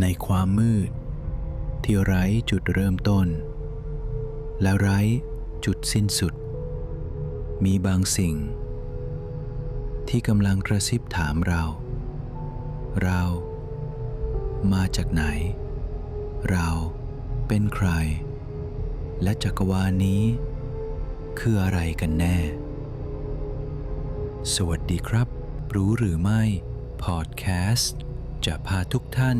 ในความมืด ที่ไร้จุดเริ่มต้น และไร้จุดสิ้นสุด มีบางสิ่ง ที่กำลังกระซิบถามเรา เรามาจากไหน เราเป็นใคร และจักรวาลนี้ คืออะไรกันแน่ สวัสดีครับ รู้หรือไม่ พอดแคสต์ จะพาทุกท่าน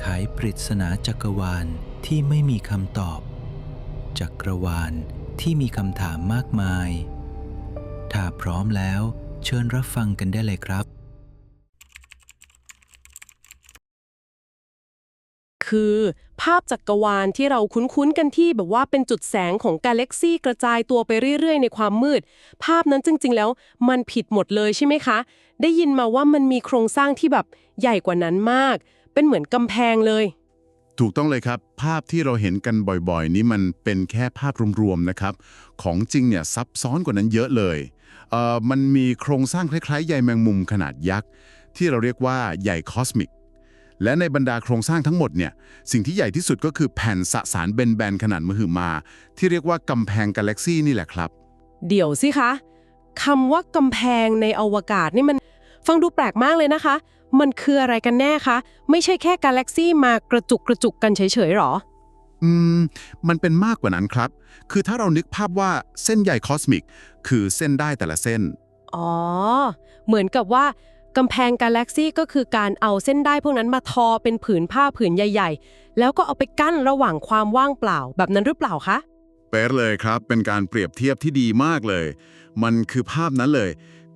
ไขปริศนาจักรวาลที่ไม่มีคำตอบ จักรวาลที่มีคำถามมากมาย ถ้าพร้อมแล้วเชิญรับฟังกันได้เลยครับ คือภาพจักรวาลที่เราคุ้นๆกันที่แบบว่าเป็นจุดแสงของกาแล็กซี่กระจายตัวไปเรื่อยๆ ในความมืด ภาพนั้นจริง ๆ แล้วมันผิดหมดเลยใช่ไหมคะ ได้ยินมาว่ามันมีโครงสร้างที่แบบใหญ่กว่านั้นมาก เป็นเหมือนกำแพงเลย ถูกต้องเลยครับ ภาพที่เราเห็นกันบ่อยๆ นี้มันเป็นแค่ภาพรวมๆนะครับ ของจริงเนี่ยซับซ้อนกว่านั้นเยอะเลยเอ่อมันมีโครงสร้างคล้ายๆใยแมงมุมขนาดยักษ์ ที่เราเรียกว่าใยคอสมิกและในบรรดาโครงสร้างทั้งหมดเนี่ยสิ่งที่ใหญ่ที่สุดก็คือแผ่นสสารเบนๆขนาดมหึมา ที่เรียกว่ากำแพงกาแล็กซี่นี่แหละครับ เดี๋ยวสิคะคำว่ากำแพงในอวกาศนี่มัน ฟังดูแปลกมากเลยนะคะ มันคืออะไรกันแน่คะ ไม่ใช่แค่กาแล็กซี่มากระจุกกระจุกกันเฉยๆหรอ อืม มันเป็นมากกว่านั้นครับ คือถ้าเรานึกภาพว่าเส้นใยคอสมิก คือเส้นได้แต่ละเส้น อ๋อ เหมือนกับว่ากำแพงกาแล็กซี่ก็คือการเอาเส้นได้พวกนั้นมาทอเป็นผืนผ้าผืนใหญ่ ๆ แล้วก็เอาไปกั้นระหว่างความว่างเปล่าแบบนั้นหรือเปล่าคะเป๊ะเลยครับ เป็นการเปรียบเทียบที่ดีมากเลย มันคือภาพนั้นเลย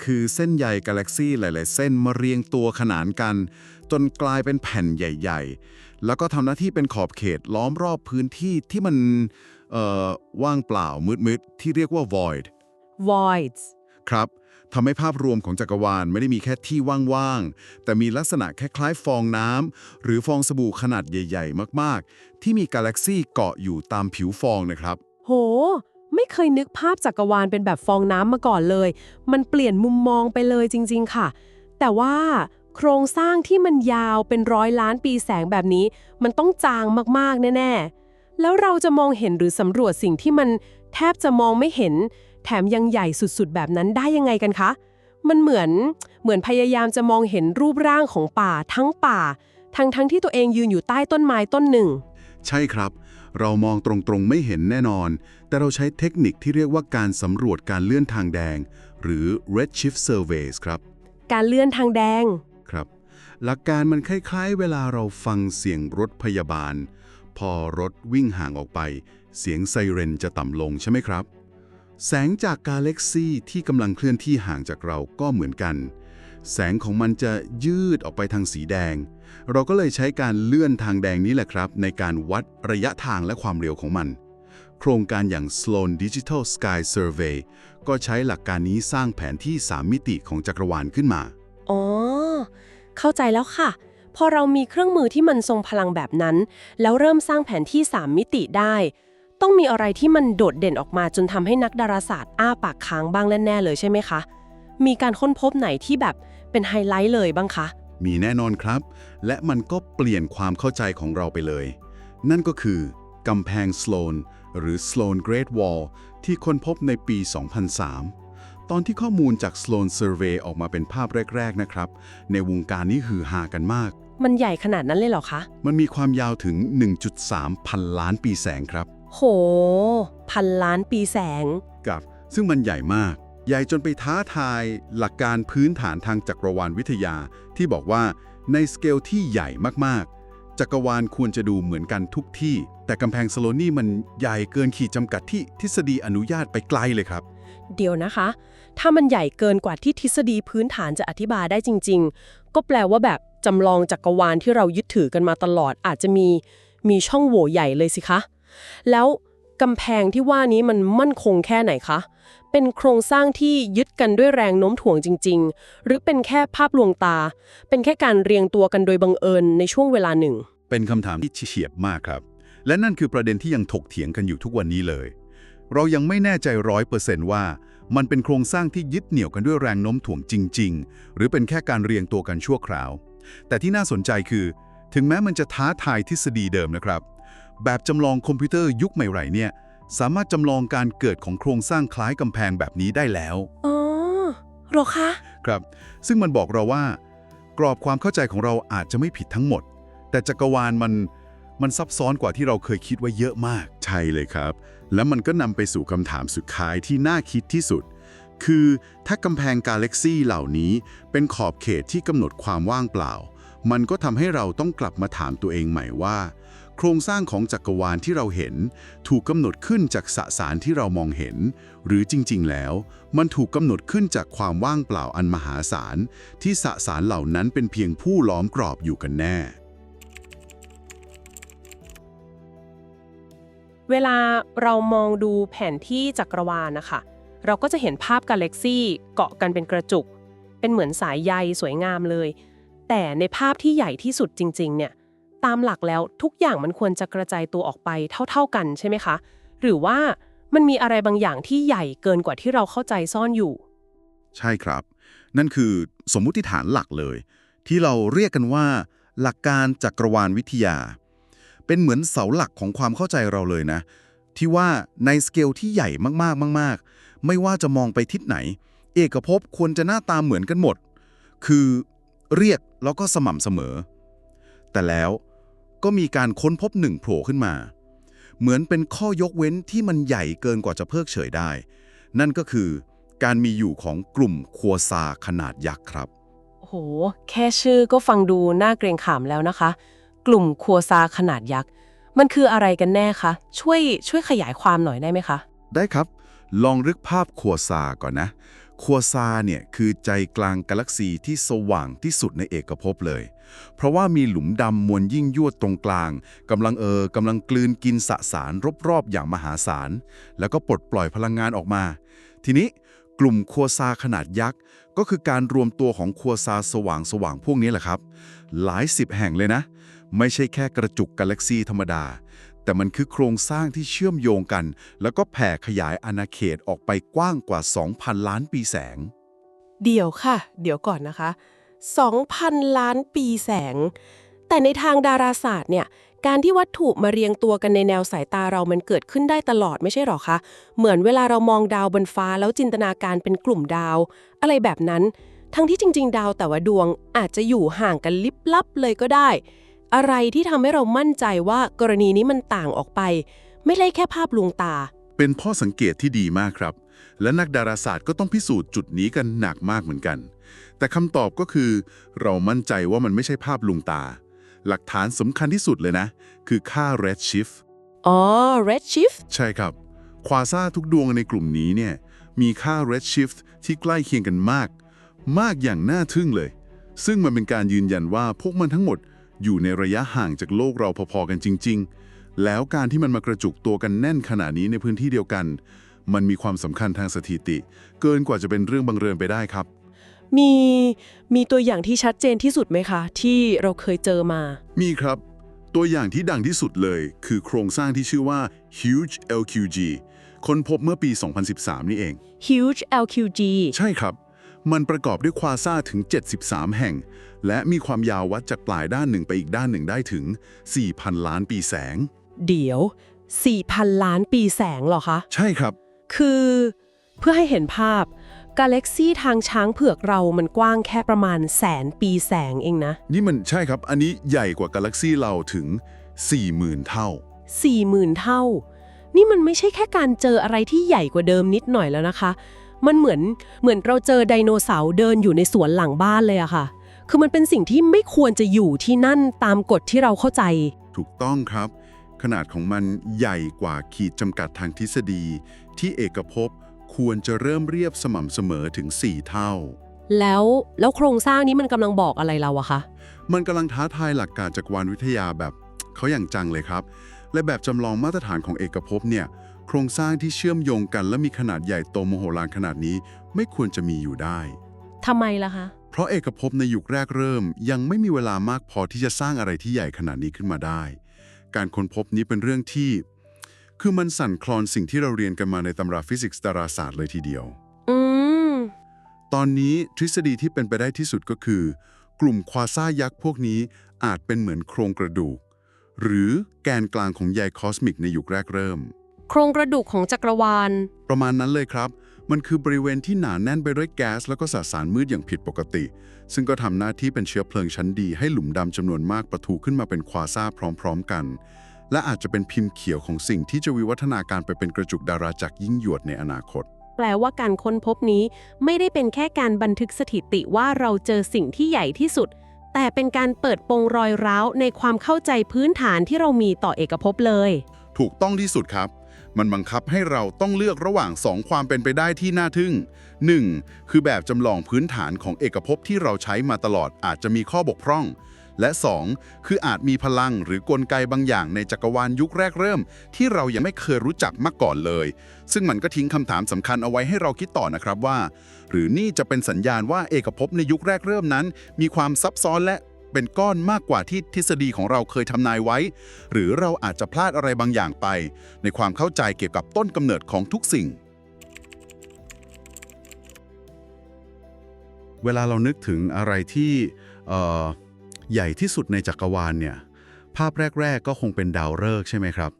คือเส้นใยกาแล็กซี่หลาย ๆ เส้นมาเรียงตัวขนานกัน จนกลายเป็นแผ่นใหญ่ ๆ แล้วก็ทำหน้าที่เป็นขอบเขตล้อมรอบพื้นที่ที่มันเอ่อว่างเปล่ามืด ๆ ที่เรียกว่า void voids ครับทำให้ภาพรวมของจักรวาลไม่ได้มีแค่ที่ว่างๆ แต่มีลักษณะคล้ายๆ ฟองน้ำหรือฟองสบู่ขนาดใหญ่ ๆ มากๆ ที่มีกาแล็กซี่เกาะอยู่ตามผิวฟองนะครับ โห ไม่เคยนึกภาพจักรวาลเป็นแบบฟองน้ำมาก่อนเลย มันเปลี่ยนมุมมองไปเลยจริง ๆ ค่ะ แต่ว่าโครงสร้างที่มันยาวเป็นร้อยล้านปีแสงแบบนี้ มันต้องจางมากๆ แน่ ๆ แล้วเราจะมองเห็นหรือสำรวจสิ่งที่มันแทบจะมองไม่เห็น แถมยังใหญ่สุดๆ แบบนั้นได้ยังไงกันคะ มันเหมือนเหมือนพยายามจะมองเห็นรูปร่างของป่าทั้งป่า ทั้งทั้งที่ตัวเองยืนอยู่ใต้ต้นไม้ต้นหนึ่ง ใช่ครับ เรามองตรงๆไม่เห็นแน่นอน แต่เราใช้เทคนิคที่เรียกว่าการสำรวจการเลื่อนทางแดง หรือ redshift surveys ครับ การเลื่อนทางแดง ครับ หลักการมันคล้ายๆ เวลาเราฟังเสียงรถพยาบาล พอรถวิ่งห่างออกไป เสียงไซเรนจะต่ำลงใช่ไหมครับ แสงจากกาแล็กซี่ที่กำลังเคลื่อนที่ห่างจากเราก็เหมือนกัน แสงของมันจะยืดออกไปทางสีแดง เราก็เลยใช้การเลื่อนทางแดงนี้แหละครับ ในการวัดระยะทางและความเร็วของมัน โครงการอย่าง Sloan Digital Sky Survey ก็ใช้หลักการนี้สร้างแผนที่ 3 มิติของจักรวาลขึ้นมา อ๋อ เข้าใจแล้วค่ะ พอเรามีเครื่องมือที่มันทรงพลังแบบนั้น แล้วเริ่มสร้างแผนที่ 3 มิติได้ ต้องมีอะไรที่มันโดดเด่นออกมาจนทำให้นักดาราศาสตร์อ้าปากค้างบ้างแน่ๆเลยใช่ไหมคะ มีการค้นพบไหนที่แบบเป็นไฮไลท์เลยบ้างคะ มีแน่นอนครับ และมันก็เปลี่ยนความเข้าใจของเราไปเลย นั่นก็คือกำแพงสโลนหรือ Sloan Great Wall ที่ค้นพบในปี 2003 ตอนที่ข้อมูลจาก Sloan Survey ออกมาเป็นภาพแรก ๆ นะครับ ในวงการนี้ฮือฮากันมาก มันใหญ่ขนาดนั้นเลยเหรอคะ มันมีความยาวถึง 1.3 พันล้านปีแสงครับ โห พันล้านปีแสง กับ ซึ่งมันใหญ่มาก ใหญ่จนไปท้าทายหลักการพื้นฐานทางจักรวาลวิทยา ที่บอกว่าในสเกลที่ใหญ่มากๆ จักรวาลควรจะดูเหมือนกันทุกที่ แต่กำแพงสโลนี่มันใหญ่เกินขีดจำกัดที่ทฤษฎีอนุญาตไปไกลเลยครับ เดี๋ยวนะคะ ถ้ามันใหญ่เกินกว่าที่ทฤษฎีพื้นฐานจะอธิบายได้จริง ๆ ก็แปลว่าแบบจำลองจักรวาลที่เรายึดถือกันมาตลอดอาจจะมีมีช่องโหว่ใหญ่เลยสิคะ แล้วกำแพงที่ว่านี้มันมั่นคงแค่ไหนคะ เป็นโครงสร้างที่ยึดกันด้วยแรงโน้มถ่วงจริง ๆ หรือเป็นแค่ภาพลวงตา เป็นแค่การเรียงตัวกันโดยบังเอิญในช่วงเวลาหนึ่ง เป็นคำถามที่เฉียบมากครับ และนั่นคือประเด็นที่ยังถกเถียงกันอยู่ทุกวันนี้เลย เรายังไม่แน่ใจร้อยเปอร์เซนต์ว่า มันเป็นโครงสร้างที่ยึดเหนี่ยวกันด้วยแรงโน้มถ่วงจริง ๆ หรือเป็นแค่การเรียงตัวกันชั่วคราว แต่ที่น่าสนใจคือ ถึงแม้มันจะท้าทายทฤษฎีเดิมนะครับ แบบจำลองคอมพิวเตอร์ยุคใหม่ๆเนี่ย สามารถจำลองการเกิดของโครงสร้างคล้ายกำแพงแบบนี้ได้แล้ว อ๋อเหรอคะครับ ซึ่งมันบอกเราว่า กรอบความเข้าใจของเราอาจจะไม่ผิดทั้งหมด แต่จักรวาลมันมันซับซ้อนกว่าที่เราเคยคิดไว้เยอะมาก ใช่เลยครับ แล้วมันก็นำไปสู่คำถามสุดท้ายที่น่าคิดที่สุด คือถ้ากำแพงกาแล็กซี่เหล่านี้ เป็นขอบเขตที่กำหนดความว่างเปล่า มันก็ทำให้เราต้องกลับมาถามตัวเองใหม่ว่า โครงสร้างของจักรวาลที่เราเห็น ถูกกำหนดขึ้นจากสสารที่เรามองเห็น หรือจริงๆ แล้ว มันถูกกำหนดขึ้นจากความว่างเปล่าอันมหาศาล ที่สสารเหล่านั้นเป็นเพียงผู้ล้อมกรอบอยู่กันแน่ เวลาเรามองดูแผนที่จักรวาลนะคะ เราก็จะเห็นภาพกาแล็กซี่เกาะกันเป็นกระจุก เป็นเหมือนสายใยสวยงามเลย แต่ในภาพที่ใหญ่ที่สุดจริง ๆ เนี่ย ตามหลักแล้วทุกอย่างมันควรจะกระจายตัวออกไปเท่า ๆกันใช่ไหมคะ หรือว่ามันมีอะไรบางอย่างที่ใหญ่เกินกว่าที่เราเข้าใจซ่อนอยู่ ใช่ครับ นั่นคือสมมุติฐานหลักเลย ที่เราเรียกกันว่า หลักการจักรวาลวิทยา เป็นเหมือนเสาหลักของความเข้าใจเราเลยนะ ที่ว่าในสเกลที่ใหญ่มากๆมาก ๆ ไม่ว่าจะมองไปทิศไหน เอกภพควรจะหน้าตาเหมือนกันหมด คือเรียกแล้วก็สม่ำเสมอ แต่แล้ว ก็มีการค้นพบหนึ่งโผล่ขึ้นมา เหมือนเป็นข้อยกเว้นที่มันใหญ่เกินกว่าจะเพิกเฉยได้ นั่นก็คือการมีอยู่ของกลุ่มคัวซาขนาดยักษ์ครับ โอ้โห แค่ชื่อก็ฟังดูน่าเกรงขามแล้วนะคะ กลุ่มครัวซาขนาดยักษ์ มันคืออะไรกันแน่คะ ช่วยช่วยขยายความหน่อยได้ไหมคะ ได้ครับ ลองนึกภาพคัวซาก่อนนะ คัวซาเนี่ยคือใจกลางกาแล็กซีที่สว่างที่สุดในเอกภพเลย เพราะว่ามีหลุมดำมวลยิ่งยวดตรงกลางกำลังเออกำลังกลืนกินสสารรอบๆอย่างมหาศาล แล้วก็ปลดปล่อยพลังงานออกมา ทีนี้กลุ่มคัวซาขนาดยักษ์ ก็คือการรวมตัวของคัวซาสว่างสว่างพวกนี้แหละครับ หลายสิบแห่งเลยนะ ไม่ใช่แค่กระจุกกาแล็กซีธรรมดา แต่มันคือโครงสร้างที่เชื่อมโยงกัน แล้วก็แผ่ขยายอาณาเขตออกไปกว้างกว่า 2,000 ล้านปีแสง เดี๋ยวค่ะ เดี๋ยวก่อนนะคะ 2,000 ล้านปีแสง แต่ในทางดาราศาสตร์เนี่ยการที่วัตถุมาเรียงตัวกันในแนวสายตาเรามันเกิดขึ้นได้ตลอดไม่ใช่หรอคะ เหมือนเวลาเรามองดาวบนฟ้าแล้วจินตนาการเป็นกลุ่มดาว อะไรแบบนั้น ทั้งที่จริง ๆ ดาวแต่ว่าดวงอาจจะอยู่ห่างกันลิบลับเลยก็ได้ อะไรที่ทำให้เรามั่นใจว่ากรณีนี้มันต่างออกไป ไม่ใช่แค่ภาพลวงตา เป็นข้อสังเกตที่ดีมากครับ และนักดาราศาสตร์ก็ต้องพิสูจน์จุดนี้กันหนักมากเหมือนกัน แต่คำตอบก็คือ เรามั่นใจว่ามันไม่ใช่ภาพลวงตา หลักฐานสำคัญที่สุดเลยนะ คือค่า redshift อ๋อ redshift ใช่ครับ ควาซ่าทุกดวงในกลุ่มนี้เนี่ยมีค่า redshift ที่ใกล้เคียงกันมาก มากอย่างน่าทึ่งเลย ซึ่งมันเป็นการยืนยันว่าพวกมันทั้งหมด อยู่ในระยะห่างจากโลกเราพอๆกันจริง ๆ แล้วการที่มันมากระจุกตัวกันแน่นขนาดนี้ในพื้นที่เดียวกัน มันมีความสำคัญทางสถิติ เกินกว่าจะเป็นเรื่องบังเอิญไปได้ครับ มีมีตัวอย่างที่ชัดเจนที่สุดไหมคะ ที่เราเคยเจอมา มีครับ ตัวอย่างที่ดังที่สุดเลย คือโครงสร้างที่ชื่อว่า Huge LQG ค้นพบเมื่อปี 2013 นี่เอง huge LQG ใช่ครับ มันประกอบด้วยควาซ่าถึง 73 แห่ง และมีความยาววัดจากปลายด้านหนึ่งไปอีกด้านหนึ่งได้ถึง 4,000 ล้านปีแสง เดี๋ยว 4,000 ล้านปีแสงเหรอคะ ใช่ครับ คือเพื่อให้เห็นภาพกาแล็กซี่ทางช้างเผือกเรามันกว้างแค่ประมาณแสนปีแสงเองนะ นี่มันใช่ครับ อันนี้ใหญ่กว่ากาแล็กซี่เราถึง 40,000 เท่า 40,000 เท่า นี่มันไม่ใช่แค่การเจออะไรที่ใหญ่กว่าเดิมนิดหน่อยแล้วนะคะ มันเหมือนเหมือนเราเจอไดโนเสาร์เดินอยู่ในสวนหลังบ้านเลยอะค่ะ คือมันเป็นสิ่งที่ไม่ควรจะอยู่ที่นั่นตามกฎที่เราเข้าใจ ถูกต้องครับ ขนาดของมันใหญ่กว่าขีดจำกัดทางทฤษฎี ที่เอกภพควรจะเริ่มเรียบสม่ำเสมอถึง 4 เท่า แล้วแล้วโครงสร้างนี้มันกำลังบอกอะไรเราอะคะมันกำลังท้าทายหลักการจักรวาลวิทยาแบบเขาอย่างจังเลยครับ และแบบจำลองมาตรฐานของเอกภพเนี่ย โครงสร้างที่เชื่อมโยงกันและมีขนาดใหญ่โตมโหฬารขนาดนี้ไม่ควรจะมีอยู่ได้ ทำไมล่ะคะ เพราะเอกภพในยุคแรกเริ่ม ยังไม่มีเวลามากพอที่จะสร้างอะไรที่ใหญ่ขนาดนี้ขึ้นมาได้ การค้นพบนี้เป็นเรื่องที่ คือมันสั่นคลอนสิ่งที่เราเรียนกันมาในตำราฟิสิกส์ดาราศาสตร์เลยทีเดียว อืม ตอนนี้ทฤษฎีที่เป็นไปได้ที่สุดก็คือ กลุ่มควาซ่ายักษ์พวกนี้อาจเป็นเหมือนโครงกระดูก หรือแกนกลางของใยคอสมิกในยุคแรกเริ่ม โครงกระดูกของจักรวาล ประมาณนั้นเลยครับ มันคือบริเวณที่หนาแน่นไปด้วยแก๊สแล้วก็สสารมืดอย่างผิดปกติ ซึ่งก็ทำหน้าที่เป็นเชื้อเพลิงชั้นดีให้หลุมดำจำนวนมากประทุขึ้นมาเป็นควาซ่าพร้อม ๆ กัน และอาจจะเป็นพิมพ์เขียวของสิ่งที่จะวิวัฒนาการไปเป็นกระจุกดาราจักรยิ่งยวดในอนาคต แปลว่าการค้นพบนี้ไม่ได้เป็นแค่การบันทึกสถิติว่าเราเจอสิ่งที่ใหญ่ที่สุด แต่เป็นการเปิดโปงรอยร้าวในความเข้าใจพื้นฐานที่เรามีต่อเอกภพเลย ถูกต้องที่สุดครับ มันบังคับให้เราต้องเลือกระหว่าง 2 ความเป็นไปได้ที่น่าทึ่ง 1. คือแบบจำลองพื้นฐานของเอกภพที่เราใช้มาตลอดอาจจะมีข้อบกพร่อง และ 2. คืออาจมีพลังหรือกลไกบางอย่างในจักรวาลยุคแรกเริ่ม ที่เรายังไม่เคยรู้จักมาก่อนเลย ซึ่งมันก็ทิ้งคำถามสำคัญเอาไว้ให้เราคิดต่อนะครับว่า หรือนี่จะเป็นสัญญาณว่าเอกภพในยุคแรกเริ่มนั้น มีความซับซ้อนและ เป็นก้อนมากกว่าที่ทฤษฎีของเราเคยทำนายไว้ หรือเราอาจจะพลาดอะไรบางอย่างไป ในความเข้าใจเกี่ยวกับต้นกำเนิดของทุกสิ่ง เวลาเรานึกถึงอะไรที่ใหญ่ที่สุดในจักรวาลเนี่ยภาพแรก ๆ ก็คงเป็นดาวฤกษ์ใช่ไหมครับ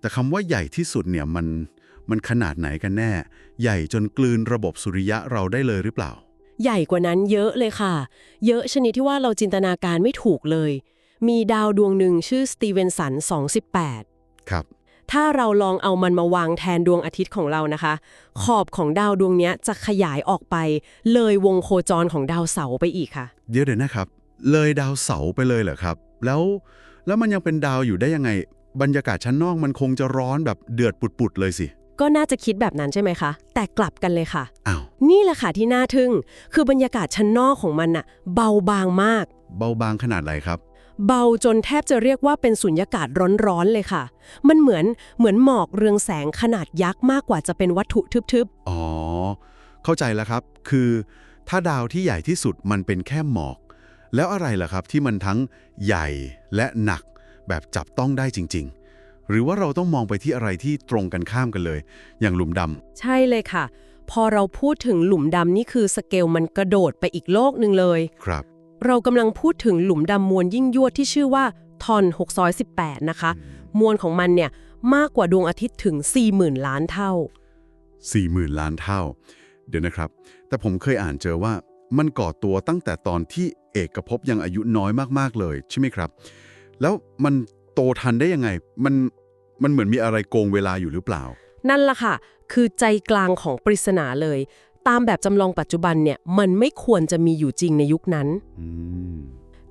แต่คำว่าใหญ่ที่สุดเนี่ยมันมันขนาดไหนกันแน่ ใหญ่จนกลืนระบบสุริยะเราได้เลยหรือเปล่า ใหญ่กว่านั้นเยอะเลยค่ะ เยอะชนิดที่ว่าเราจินตนาการไม่ถูกเลย มีดาวดวงหนึ่งชื่อสตีเวนสัน218ครับ ถ้าเราลองเอามันมาวางแทนดวงอาทิตย์ของเรานะคะ ขอบของดาวดวงเนี้ยจะขยายออกไป เลยวงโคจรของดาวเสาร์ไปอีกค่ะ เดี๋ยวเดี๋ยวนะครับ เลยดาวเสาร์ไปเลยเหรอครับ แล้วแล้วมันยังเป็นดาวอยู่ได้ยังไง บรรยากาศชั้นนอกมันคงจะร้อนแบบเดือดปุดๆเลยสิ ก็น่าจะคิดแบบนั้นใช่ไหมคะ แต่กลับกันเลยค่ะ อ้าว นี่แหละค่ะที่น่าทึ่ง คือบรรยากาศชั้นนอกของมันน่ะ เบาบางมาก เบาบางขนาดไหนครับ เบาจนแทบจะเรียกว่าเป็นสุญญากาศร้อนๆเลยค่ะ มันเหมือนเหมือนหมอกเรืองแสงขนาดยักษ์มากกว่าจะเป็นวัตถุทึบอ๋อ เข้าใจแล้วครับ คือถ้าดาวที่ใหญ่ที่สุดมันเป็นแค่หมอก แล้วอะไรล่ะครับที่มันทั้งใหญ่และหนักแบบจับต้องได้จริงๆ หรือว่าเราต้องมองไปที่อะไรที่ตรงกันข้ามกันเลย อย่างหลุมดๆใช่เลยค่ะ พอเราพูดถึงหลุมดำนี่คือสเกลมันกระโดดไปอีกโลกหนึ่งเลยำครับ เรากำลังพูดถึงหลุมดำมวลยิ่งยวดที่ชื่อว่าทอน618 นะคะ มวลของมันเนี่ยมากกว่าดวงอาทิตย์ถึง 40,000 ล้านเท่า 40,000 ล้านเท่า เดี๋ยวนะครับ แต่ผมเคยอ่านเจอว่ามันก่อตัวตั้งแต่ตอนที่เอกภพยังอายุน้อยมากๆเลย ใช่ไหมครับ แล้วมัน โตทันได้ยังไง มันมันเหมือนมีอะไรโกงเวลาอยู่หรือเปล่า นั่นล่ะค่ะ คือใจกลางของปริศนาเลย ตามแบบจำลองปัจจุบันเนี่ย มันไม่ควรจะมีอยู่จริงในยุคนั้นอืม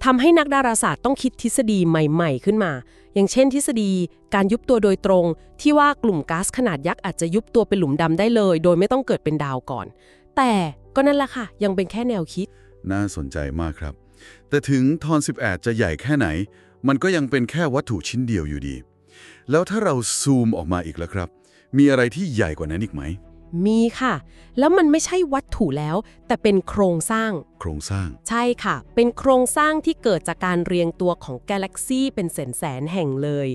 ทำให้นักดาราศาสตร์ต้องคิดทฤษฎีใหม่ ๆ ขึ้นมา อย่างเช่น ทฤษฎีการยุบตัวโดยตรง ที่ว่ากลุ่มก๊าซขนาดยักษ์อาจจะยุบตัวเป็นหลุมดำได้เลย โดยไม่ต้องเกิดเป็นดาวก่อน แต่ก็นั่นแหละค่ะ ยังเป็นแค่แนวคิด น่าสนใจมากครับ แต่ถึงทอน18 จะใหญ่แค่ไหน มันก็ยังเป็นแค่วัตถุชิ้นเดียวอยู่ดี แล้วถ้าเราซูมออกมาอีกแล้วครับ มีอะไรที่ใหญ่กว่านั้นอีกไหม มีค่ะ แล้วมันไม่ใช่วัตถุแล้ว แต่เป็นโครงสร้าง โครงสร้าง ใช่ค่ะ เป็นโครงสร้างที่เกิดจากการเรียงตัวของกาแล็กซีเป็นแสนแสนๆแห่งเลย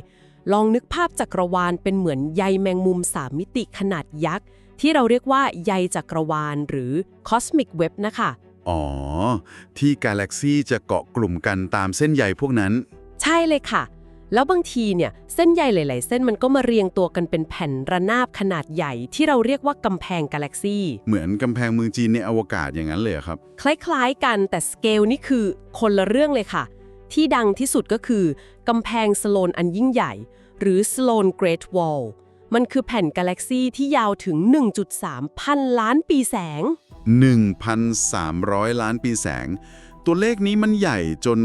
ลองนึกภาพจักรวาลเป็นเหมือนใยแมงมุมสามมิติขนาดยักษ์ ที่เราเรียกว่าใยจักรวาลหรือ Cosmic Web นะคะอ๋อ ที่กาแล็กซี่จะเกาะกลุ่มกันตามเส้นใยพวกนั้น ใช่เลยค่ะ แล้วบางทีเนี่ยเส้นใยหลาย ๆ เส้นมันก็มาเรียงตัวกันเป็นแผ่นระนาบขนาดใหญ่ที่เราเรียกว่ากำแพงกาแล็กซีเหมือนกำแพงเมืองจีนในอวกาศอย่างนั้นเลยเหรอครับ คล้าย ๆ กันแต่สเกลนี่คือคนละเรื่องเลยค่ะ ที่ดังที่สุดก็คือกำแพงสโลนอันยิ่งใหญ่ หรือ Sloan Great Wall มันคือแผ่นกาแล็กซีที่ยาวถึง 1.3 พันล้านปีแสง 1,300 ล้านปีแสง ตัวเลขนี้มันใหญ่จน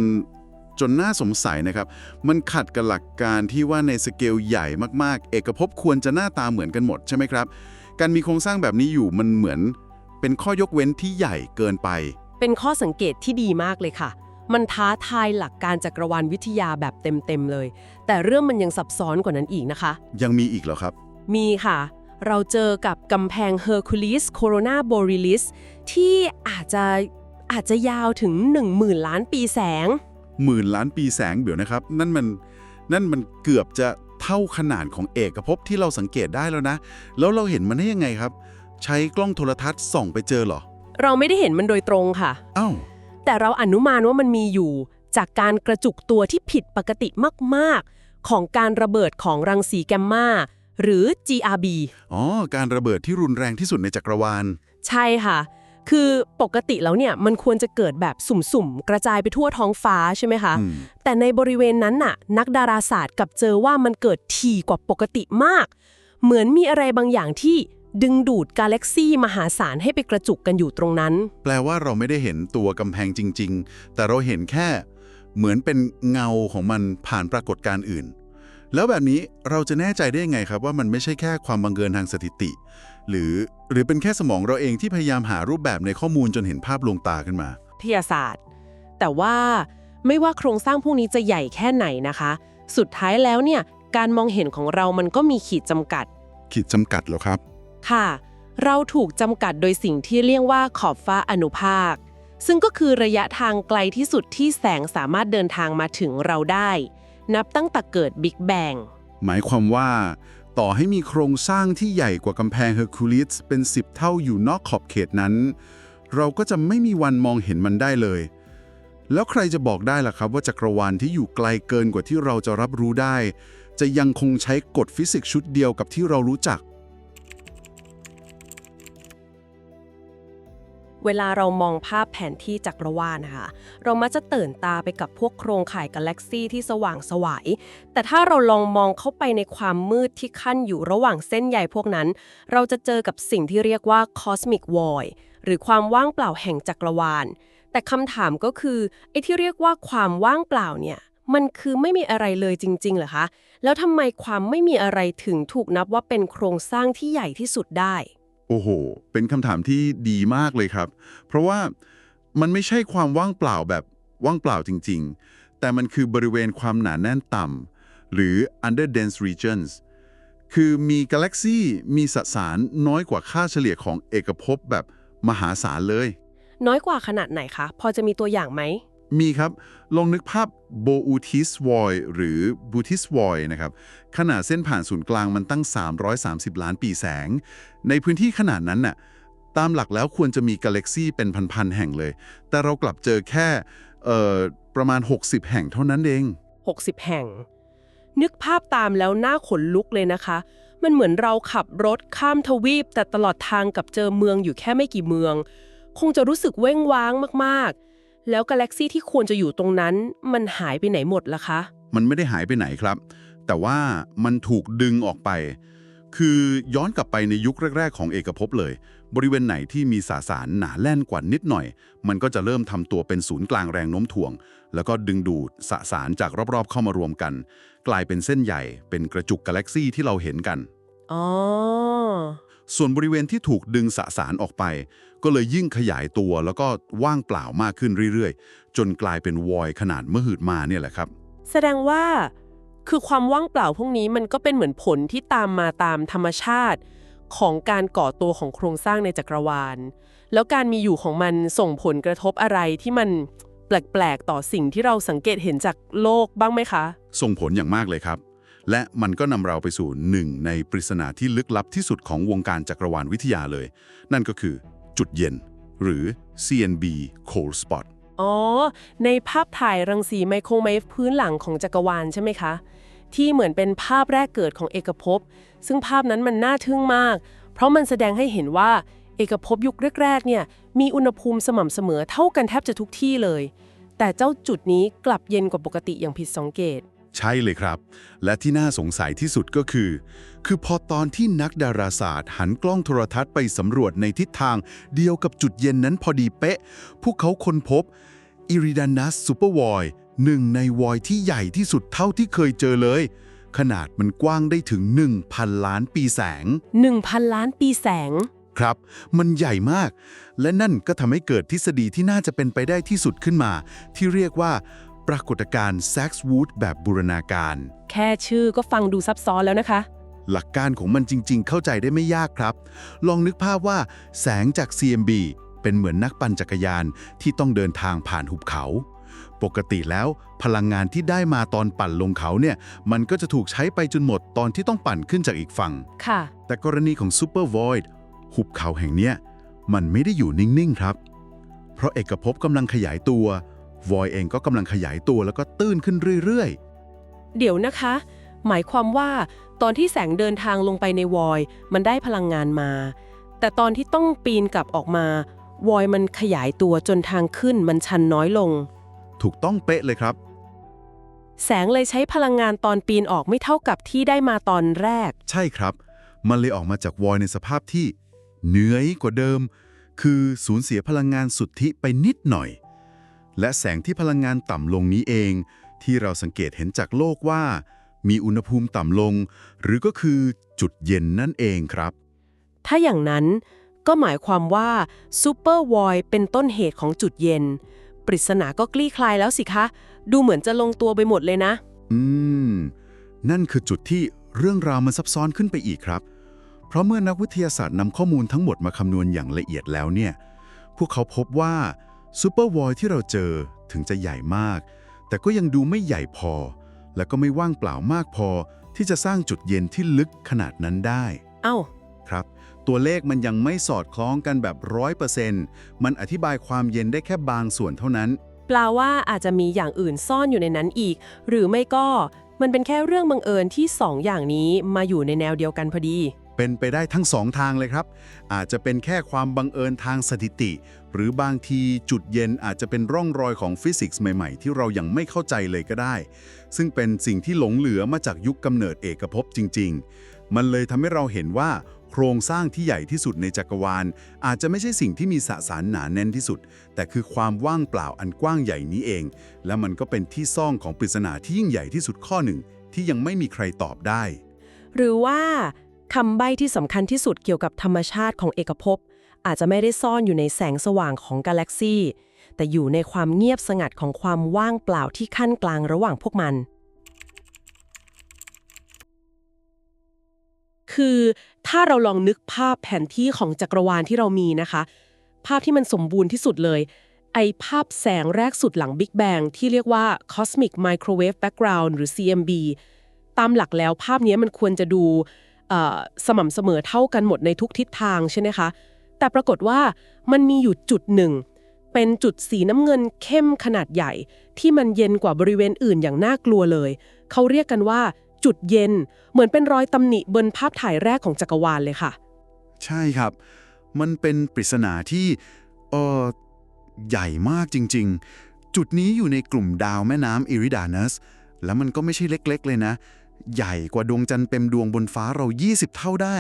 จนน่าสงสัยนะครับ มันขัดกับหลักการที่ว่าในสเกลใหญ่มากๆ เอกภพควรจะหน้าตาเหมือนกันหมดใช่ไหมครับ การมีโครงสร้างแบบนี้อยู่มันเหมือน เป็นข้อยกเว้นที่ใหญ่เกินไป เป็นข้อสังเกตที่ดีมากเลยค่ะ มันท้าทายหลักการจักรวาลวิทยาแบบเต็มๆเลย แต่เรื่องมันยังซับซ้อนกว่านั้นอีกนะคะ ยังมีอีกเหรอครับ มีค่ะเราเจอกับกำแพงเฮอร์คูลิสโคโรนาโบริลิสที่อาจจะอาจจะยาวถึง 10,000 ล้านปีแสง หมื่นล้านปีแสงเดี๋ยวนะครับ นั่นมันนั่นมันเกือบจะเท่าขนาดของเอกภพที่เราสังเกตได้แล้วนะ แล้วเราเห็นมันได้ยังไงครับ ใช้กล้องโทรทัศน์ส่องไปเจอเหรอ เราไม่ได้เห็นมันโดยตรงค่ะ อ้าวแต่เราอนุมานว่ามันมีอยู่ จากการกระจุกตัวที่ผิดปกติมากๆ ของการระเบิดของรังสีแกมมาหรือ GRB อ๋อ การระเบิดที่รุนแรงที่สุดในจักรวาล ใช่ค่ะ คือปกติแล้วเนี่ยมันควรจะเกิดแบบสุ่มๆ กระจายไปทั่วท้องฟ้าใช่ไหมคะอืมแต่ในบริเวณนั้นน่ะ นักดาราศาสตร์กลับเจอว่ามันเกิดถี่กว่าปกติมาก เหมือนมีอะไรบางอย่างที่ดึงดูดกาแล็กซี่มหาศาลให้ไปกระจุกกันอยู่ตรงนั้น แปลว่าเราไม่ได้เห็นตัวกำแพงจริง ๆ แต่เราเห็นแค่ เหมือนเป็นเงาของมันผ่านปรากฏการณ์อื่น แล้วแบบนี้เราจะแน่ใจได้ยังไงครับว่ามันไม่ใช่แค่ความบังเอิญทางสถิติ หรือหรือเป็นแค่สมองเราเองที่พยายามหารูปแบบในข้อมูลจนเห็นภาพลวงตาขึ้นมา วิทยาศาสตร์ แต่ว่าไม่ว่าโครงสร้างพวกนี้จะใหญ่แค่ไหนนะคะ สุดท้ายแล้วเนี่ยการมองเห็นของเรามันก็มีขีดจำกัด ขีดจำกัดเหรอครับ ค่ะ เราถูกจำกัดโดยสิ่งที่เรียกว่าขอบฟ้าอนุภาค ซึ่งก็คือระยะทางไกลที่สุดที่แสงสามารถเดินทางมาถึงเราได้ นับตั้งแต่เกิดบิ๊กแบง หมายความว่า ต่อให้มีโครงสร้างที่ใหญ่กว่ากำแพงเฮอร์คิวลิสเป็น 10 เท่าอยู่นอกขอบเขตนั้น เราก็จะไม่มีวันมองเห็นมันได้เลย แล้วใครจะบอกได้ล่ะครับว่าจักรวาลที่อยู่ไกลเกินกว่าที่เราจะรับรู้ได้ จะยังคงใช้กฎฟิสิกส์ชุดเดียวกับที่เรารู้จัก เวลาเรามองภาพแผนที่จักรวาลนะคะ เรามักจะตื่นตาไปกับพวกโครงข่ายกาแล็กซี่ที่สว่างสวาย แต่ถ้าเราลองมองเข้าไปในความมืดที่ขั้นอยู่ระหว่างเส้นใยพวกนั้น เราจะเจอกับสิ่งที่เรียกว่า cosmic void หรือความว่างเปล่าแห่งจักรวาล แต่คำถามก็คือไอ้ที่เรียกว่าความว่างเปล่าเนี่ยมันคือไม่มีอะไรเลยจริงๆเหรอคะ แล้วทำไมความไม่มีอะไรถึงถูกนับว่าเป็นโครงสร้างที่ใหญ่ที่สุดได้ โอ้โห เป็นคำถามที่ดีมากเลยครับ เพราะว่ามันไม่ใช่ความว่างเปล่าแบบว่างเปล่าจริง ๆ แต่มันคือบริเวณความหนาแน่นต่ำหรือ under dense regions คือมีกาแล็กซี่มีสสารน้อยกว่าค่าเฉลี่ยของเอกภพแบบมหาศาลเลย น้อยกว่าขนาดไหนคะ พอจะมีตัวอย่างไหม มีครับ ลองนึกภาพโบอูทิสวอยหรือบูทิสวอยนะครับ ขนาดเส้นผ่านศูนย์กลางมันตั้ง 330 ล้านปีแสง ในพื้นที่ขนาดนั้นน่ะ ตามหลักแล้วควรจะมีกาแล็กซี่เป็นพันๆแห่งเลย แต่เรากลับเจอแค่ประมาณ 60 แห่งเท่านั้นเอง 60 แห่ง นึกภาพตามแล้วหน้าขนลุกเลยนะคะ มันเหมือนเราขับรถข้ามทวีป แต่ตลอดทางกับเจอเมืองอยู่แค่ไม่กี่เมือง คงจะรู้สึกเว้งว้างมากๆ แล้วกาแล็กซี่ที่ควรจะอยู่ตรงนั้น มันหายไปไหนหมดล่ะคะ มันไม่ได้หายไปไหนครับ แต่ว่ามันถูกดึงออกไป คือย้อนกลับไปในยุคแรก ๆ ของเอกภพเลย บริเวณไหนที่มีสสารหนาแน่นกว่านิดหน่อย มันก็จะเริ่มทำตัวเป็นศูนย์กลางแรงโน้มถ่วง แล้วก็ดึงดูดสสารจากรอบๆ เข้ามารวมกัน กลายเป็นเส้นใหญ่ เป็นกระจุกกาแล็กซี่ที่เราเห็นกันอ๋อ ส่วนบริเวณที่ถูกดึงสสารออกไป ก็เลยยิ่งขยายตัวแล้วก็ว่างเปล่ามากขึ้นเรื่อยๆ จนกลายเป็นวอยขนาดมหึมาเนี่ยแหละครับ แสดงว่าคือความว่างเปล่าพวกนี้มันก็เป็นเหมือนผลที่ตามมาตามธรรมชาติ ของการก่อตัวของโครงสร้างในจักรวาล แล้วการมีอยู่ของมันส่งผลกระทบอะไรที่มันแปลกๆต่อสิ่งที่เราสังเกตเห็นจากโลกบ้างไหมคะ ส่งผลอย่างมากเลยครับ และมันก็นำเราไปสู่หนึ่งในปริศนาที่ลึกลับที่สุดของวงการจักรวาลวิทยาเลย นั่นก็คือจุดเย็น หรือ CNB cold spot อ๋อ ในภาพถ่ายรังสีไมโครเวฟพื้นหลังของจักรวาลใช่ไหมคะ ที่เหมือนเป็นภาพแรกเกิดของเอกภพ ซึ่งภาพนั้นมันน่าทึ่งมาก เพราะมันแสดงให้เห็นว่าเอกภพยุคแรกๆเนี่ยมีอุณหภูมิสม่ำเสมอเท่ากันแทบจะทุกที่เลย แต่เจ้าจุดนี้กลับเย็นกว่าปกติอย่างผิดสังเกต ใช่เลยครับ และที่น่าสงสัยที่สุดก็คือ คือพอตอนที่นักดาราศาสตร์ หันกล้องโทรทัศน์ไปสำรวจในทิศทางเดียวกับจุดเย็นนั้นพอดีเป๊ะ พวกเขาค้นพบอิริดานัสซูเปอร์วอยหนึ่งในวอยที่ใหญ่ที่สุดเท่าที่เคยเจอเลย ขนาดมันกว้างได้ถึง 1,000 ล้านปีแสง 1,000 ล้านปีแสง ครับ มันใหญ่มาก และนั่นก็ทำให้เกิดทฤษฎีที่น่าจะเป็นไปได้ที่สุดขึ้นมา ที่เรียกว่าป รากฏการณ์แซกซ์วูดแบบบูรณาการ แค่ชื่อก็ฟังดูซับซ้อนแล้วนะคะ หลักการของมันจริง ๆ เข้าใจได้ไม่ยากครับ ลองนึกภาพว่าแสงจาก CMB เป็นเหมือนนักปั่นจักรยานที่ต้องเดินทางผ่านหุบเขา ปกติแล้วพลังงานที่ได้มาตอนปั่นลงเขาเนี่ย มันก็จะถูกใช้ไปจนหมดตอนที่ต้องปั่นขึ้นจากอีกฝั่ง ค่ะ แต่กรณีของ Super Void หุบเขาแห่งเนี้ยมันไม่ได้อยู่นิ่ง ๆ ครับ เพราะเอกภพกำลังขยายตัว วอยเองก็กำลังขยายตัวแล้วก็ตื้นขึ้นเรื่อยเดี๋ยวนะคะ หมายความว่าตอนที่แสงเดินทางลงไปในวอย มันได้พลังงานมา แต่ตอนที่ต้องปีนกลับออกมา วอยมันขยายตัวจนทางขึ้นมันชันน้อยลง ๆ ถูกต้องเป๊ะเลยครับ แสงเลยใช้พลังงานตอนปีนออกไม่เท่ากับที่ได้มาตอนแรก ใช่ครับ มันเลยออกมาจากวอยในสภาพที่ เหนื่อยกว่าเดิม คือสูญเสียพลังงานสุทธิไปนิดหน่อย และแสงที่พลังงานต่ำลงนี้เอง ที่เราสังเกตเห็นจากโลกว่า มีอุณหภูมิต่ำลง หรือก็คือจุดเย็นนั่นเองครับ ถ้าอย่างนั้นก็หมายความว่าซูเปอร์วอยเป็นต้นเหตุของจุดเย็น ปริศนาก็คลี่คลายแล้วสิคะ ดูเหมือนจะลงตัวไปหมดเลยนะ อืม นั่นคือจุดที่เรื่องราวมันซับซ้อนขึ้นไปอีกครับ เพราะเมื่อนักวิทยาศาสตร์นำข้อมูลทั้งหมดมาคำนวณอย่างละเอียดแล้วเนี่ย พวกเขาพบว่า ซูเปอร์วอยที่เราเจอถึงจะใหญ่มาก แต่ก็ยังดูไม่ใหญ่พอ และก็ไม่ว่างเปล่ามากพอที่จะสร้างจุดเย็นที่ลึกขนาดนั้นได้ เอ้า ครับ ตัวเลขมันยังไม่สอดคล้องกันแบบร้อยเปอร์เซ็นต์มันอธิบายความเย็นได้แค่บางส่วนเท่านั้น แปลว่าอาจจะมีอย่างอื่นซ่อนอยู่ในนั้นอีก หรือไม่ก็มันเป็นแค่เรื่องบังเอิญที่สองอย่างนี้มาอยู่ในแนวเดียวกันพอดี เป็นไปได้ทั้งสองทางเลยครับ อาจจะเป็นแค่ความบังเอิญทางสถิติ หรือบางทีจุดเย็นอาจจะเป็นร่องรอยของฟิสิกส์ใหม่ๆ ที่เรายังไม่เข้าใจเลยก็ได้ ซึ่งเป็นสิ่งที่หลงเหลือมาจากยุคกำเนิดเอกภพจริง ๆ มันเลยทำให้เราเห็นว่าโครงสร้างที่ใหญ่ที่สุดในจักรวาล อาจจะไม่ใช่สิ่งที่มีสสารหนาแน่นที่สุด แต่คือความว่างเปล่าอันกว้างใหญ่นี้เอง และมันก็เป็นที่ซ่องของปริศนาที่ยิ่งใหญ่ที่สุดข้อหนึ่ง ที่ยังไม่มีใครตอบได้ หรือว่า คำใบ้ที่สำคัญที่สุดเกี่ยวกับธรรมชาติของเอกภพ อาจจะไม่ได้ซ่อนอยู่ในแสงสว่างของกาแล็กซีแต่อยู่ในความเงียบสงัดของความว่างเปล่าที่ขั้นกลางระหว่างพวกมัน คือถ้าเราลองนึกภาพแผนที่ของจักรวาลที่เรามีนะคะ ภาพที่มันสมบูรณ์ที่สุดเลย ไอภาพแสงแรกสุดหลัง Big Bang ที่เรียกว่า Cosmic Microwave Background หรือ CMB ตามหลักแล้วภาพนี้มันควรจะดู สม่ำเสมอเท่ากันหมดในทุกทิศทางใช่ไหมคะ แต่ปรากฏว่ามันมีอยู่จุดหนึ่ง เป็นจุดสีน้ำเงินเข้มขนาดใหญ่ ที่มันเย็นกว่าบริเวณอื่นอย่างน่ากลัวเลย เขาเรียกกันว่า จุดเย็น เหมือนเป็นรอยตำหนิบนภาพถ่ายแรกของจักรวาลเลยค่ะ ใช่ครับ มันเป็นปริศนาที่เออใหญ่มากจริง ๆ จุดนี้อยู่ในกลุ่มดาวแม่น้ำอิริดานัส แล้วมันก็ไม่ใช่เล็ก ๆ เลยนะ ใหญ่กว่าดวงจันทร์เต็มดวงบนฟ้าเรา 20 เท่าได้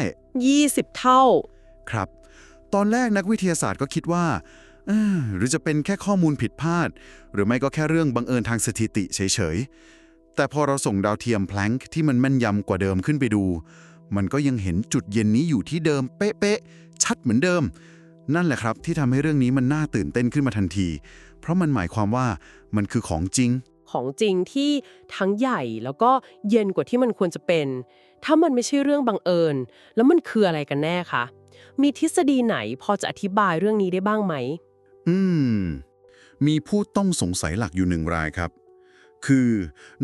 20 เท่า ครับ ตอนแรกนักวิทยาศาสตร์ก็คิดว่าเอ้อหรือจะเป็นแค่ข้อมูลผิดพลาด หรือไม่ก็แค่เรื่องบังเอิญทางสถิติเฉยๆ แต่พอเราส่งดาวเทียมแพลงก์ที่มันแม่นยำกว่าเดิมขึ้นไปดู มันก็ยังเห็นจุดเย็นนี้อยู่ที่เดิมเป๊ะๆ ชัดเหมือนเดิม นั่นแหละครับที่ทำให้เรื่องนี้มันน่าตื่นเต้นขึ้นมาทันที เพราะมันหมายความว่ามันคือของจริง ของจริงที่ทั้งใหญ่แล้วก็เย็นกว่าที่มันควรจะเป็น ถ้ามันไม่ใช่เรื่องบังเอิญ แล้วมันคืออะไรกันแน่คะ มีทฤษฎีไหนพอจะอธิบายเรื่องนี้ได้บ้างไหม อืม มีผู้ต้องสงสัยหลักอยู่หนึ่งรายครับ คือ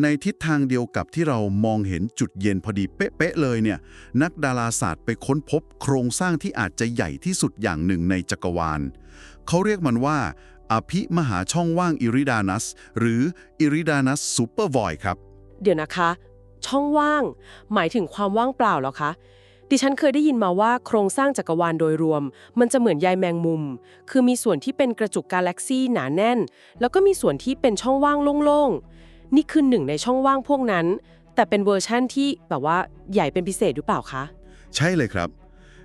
ในทิศทางเดียวกับที่เรามองเห็นจุดเย็นพอดีเป๊ะๆเลยเนี่ย นักดาราศาสตร์ไปค้นพบโครงสร้างที่อาจจะใหญ่ที่สุดอย่างหนึ่งในจักรวาล เขาเรียกมันว่า อภิมหาช่องว่างอิริดานัส หรืออิริดานัสซูเปอร์วอยครับ เดี๋ยวนะคะ ช่องว่าง หมายถึงความว่างเปล่าเหรอคะ ดิฉันเคยได้ยินมาว่าโครงสร้างจักรวาลโดยรวม มันจะเหมือนใยแมงมุม คือมีส่วนที่เป็นกระจุกกาแล็กซี่หนาแน่น แล้วก็มีส่วนที่เป็นช่องว่างโล่งๆ นี่คือหนึ่งในช่องว่างพวกนั้น แต่เป็นเวอร์ชั่นที่แบบว่าใหญ่เป็นพิเศษหรือเปล่าคะ ใช่เลยครับ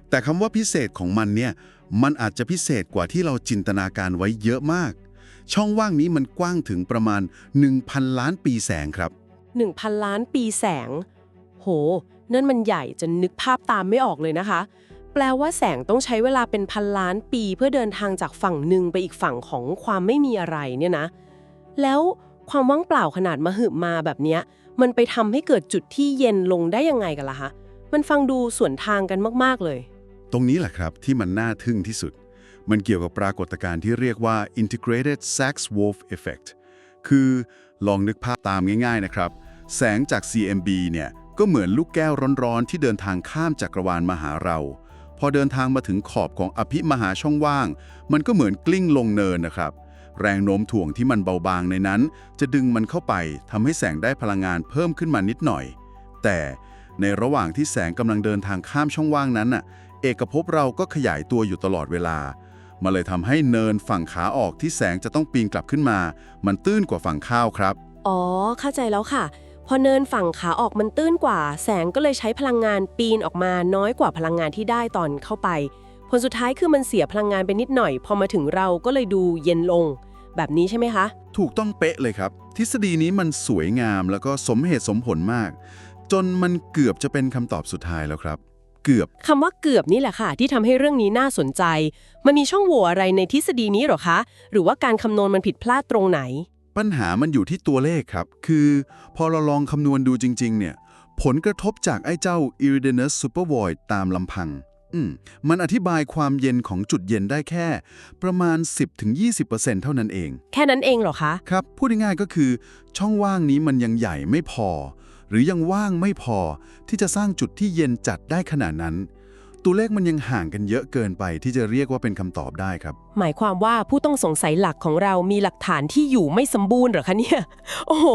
แต่คำว่าพิเศษของมันเนี่ย มันอาจจะพิเศษกว่าที่เราจินตนาการไว้เยอะมาก ช่องว่างนี้มันกว้างถึงประมาณ 1,000 ล้านปีแสงครับ 1,000 ล้านปีแสง โห นั่นมันใหญ่จนนึกภาพตามไม่ออกเลยนะคะ แปลว่าแสงต้องใช้เวลาเป็นพันล้านปีเพื่อเดินทางจากฝั่งหนึ่งไปอีกฝั่งของความไม่มีอะไรเนี่ยนะ แล้วความว่างเปล่าขนาดมหึมาแบบเนี้ย มันไปทำให้เกิดจุดที่เย็นลงได้ยังไงกันล่ะคะ มันฟังดูสวนทางกันมากๆเลย ตรงนี้แหละครับที่มันน่าทึ่งที่สุด มันเกี่ยวกับปรากฏการณ์ที่เรียกว่า integrated Sachs-Wolf effect คือลองนึกภาพตามง่ายๆนะครับ แสงจาก CMB เนี่ยก็เหมือนลูกแก้วร้อนๆ ที่เดินทางข้ามจักรวาลมาหาเราพพอเดินทางมาถึงขอบของอภิมหาช่องว่าง มันก็เหมือนกลิ้งลงเนินนะครับ แรงโน้มถ่วงที่มันเบาบางในนั้น จะดึงมันเข้าไปทำให้แสงได้พลังงานเพิ่มขึ้นมานิดหน่อย แต่ในระหว่างที่แสงกำลังเดินทางข้ามช่องว่างนั้นน่ะ เอกภพเราก็ขยายตัวอยู่ตลอดเวลา มาเลยทำให้เนินฝั่งขาออกที่แสงจะต้องปีนกลับขึ้นมา มันตื้นกว่าฝั่งข้าวครับ อ๋อ เข้าใจแล้วค่ะ พอเนินฝั่งขาออกมันตื้นกว่า แสงก็เลยใช้พลังงานปีนออกมาน้อยกว่าพลังงานที่ได้ตอนเข้าไป ผลสุดท้ายคือมันเสียพลังงานไปนิดหน่อย พอมาถึงเราก็เลยดูเย็นลง แบบนี้ใช่ไหมคะ ถูกต้องเป๊ะเลยครับ ทฤษฎีนี้มันสวยงามแล้วก็สมเหตุสมผลมาก จนมันเกือบจะเป็นคำตอบสุดท้ายแล้วครับ เกือบคำว่าเกือบนี่แหละค่ะ ที่ทำให้เรื่องนี้น่าสนใจ มันมีช่องโหว่อะไรในทฤษฎีนี้เหรอคะ หรือว่าการคำนวณมันผิดพลาดตรงไหน ปัญหามันอยู่ที่ตัวเลขครับ คือพอเราลองคำนวณดูจริง ๆ เนี่ย ผลกระทบจากไอ้เจ้า Iridanus Supervoid ตามลำพัง อืมมันอธิบายความเย็นของจุดเย็นได้แค่ ประมาณ 10-20%เท่านั้นเอง แค่นั้นเองเหรอคะ ครับ พูดง่ายๆก็คือ ช่องว่างนี้มันยังใหญ่ไม่พอ หรือยังว่างไม่พอที่จะสร้างจุดที่เย็นจัดได้ขนาดนั้น ตัวเลขมันยังห่างกันเยอะเกินไปที่จะเรียกว่าเป็นคำตอบได้ครับ หมายความว่าผู้ต้องสงสัยหลักของเรามีหลักฐานที่อยู่ไม่สมบูรณ์เหรอคะเนี่ย โอ้โห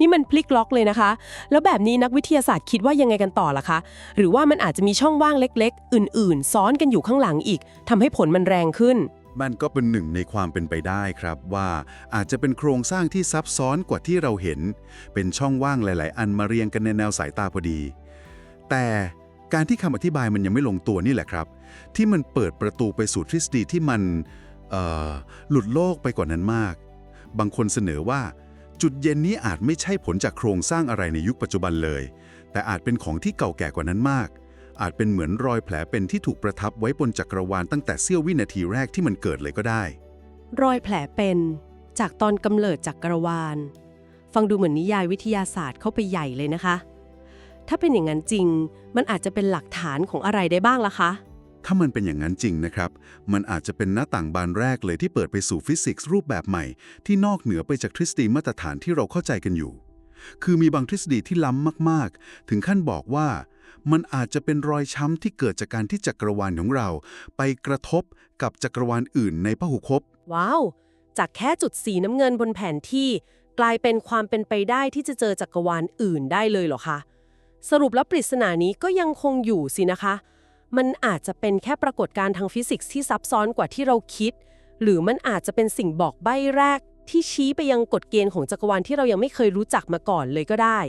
นี่มันพลิกล็อกเลยนะคะ แล้วแบบนี้นักวิทยาศาสตร์คิดว่ายังไงกันต่อล่ะคะ หรือว่ามันอาจจะมีช่องว่างเล็ก ๆ อื่น ๆ ซ้อนกันอยู่ข้างหลังอีกทำให้ผลมันแรงขึ้น มันก็เป็นหนึ่งในความเป็นไปได้ครับว่าอาจจะเป็นโครงสร้างที่ซับซ้อนกว่าที่เราเห็น เป็นช่องว่างหลาย ๆ อันมาเรียงกันในแนวสายตาพอดี แต่การที่คำอธิบายมันยังไม่ลงตัวนี่แหละครับ ที่มันเปิดประตูไปสู่ทฤษฎีที่มันหลุดโลกไปกว่านั้นมาก บางคนเสนอว่า จุดเย็นนี้อาจไม่ใช่ผลจากโครงสร้างอะไรในยุคปัจจุบันเลย แต่อาจเป็นของที่เก่าแก่กว่านั้นมาก อาจเป็นเหมือนรอยแผลเป็นที่ถูกประทับไว้บนจักรวาลตั้งแต่เสี้ยววินาทีแรกที่มันเกิดเลยก็ได้ รอยแผลเป็นจากตอนกำเนิดจักรวาล ฟังดูเหมือนนิยายวิทยาศาสตร์เข้าไปใหญ่เลยนะคะ ถ้าเป็นอย่างนั้นจริง มันอาจจะเป็นหลักฐานของอะไรได้บ้างล่ะคะ ถ้ามันเป็นอย่างนั้นจริงนะครับ มันอาจจะเป็นหน้าต่างบานแรกเลยที่เปิดไปสู่ฟิสิกส์รูปแบบใหม่ ที่นอกเหนือไปจากทฤษฎีมาตรฐานที่เราเข้าใจกันอยู่ คือมีบางทฤษฎีที่ล้ำมาก ๆ ถึงขั้นบอกว่า มันอาจจะเป็นรอยช้ำที่เกิดจากการที่จักรวาลของเรา ไปกระทบกับจักรวาลอื่นในพหุภพว้าว จากแค่จุดสีน้ำเงินบนแผนที่ กลายเป็นความเป็นไปได้ที่จะเจอจักรวาลอื่นได้เลยเหรอคะสรุปแล้วปริศนานี้ก็ยังคงอยู่สินะคะ มันอาจจะเป็นแค่ปรากฏการณ์ทางฟิสิกส์ที่ซับซ้อนกว่าที่เราคิด หรือมันอาจจะเป็นสิ่งบอกใบ้แรกที่ชี้ไปยังกฎเกณฑ์ของจักรวาลที่เรายังไม่เคยรู้จักมาก่อนเลยก็ได้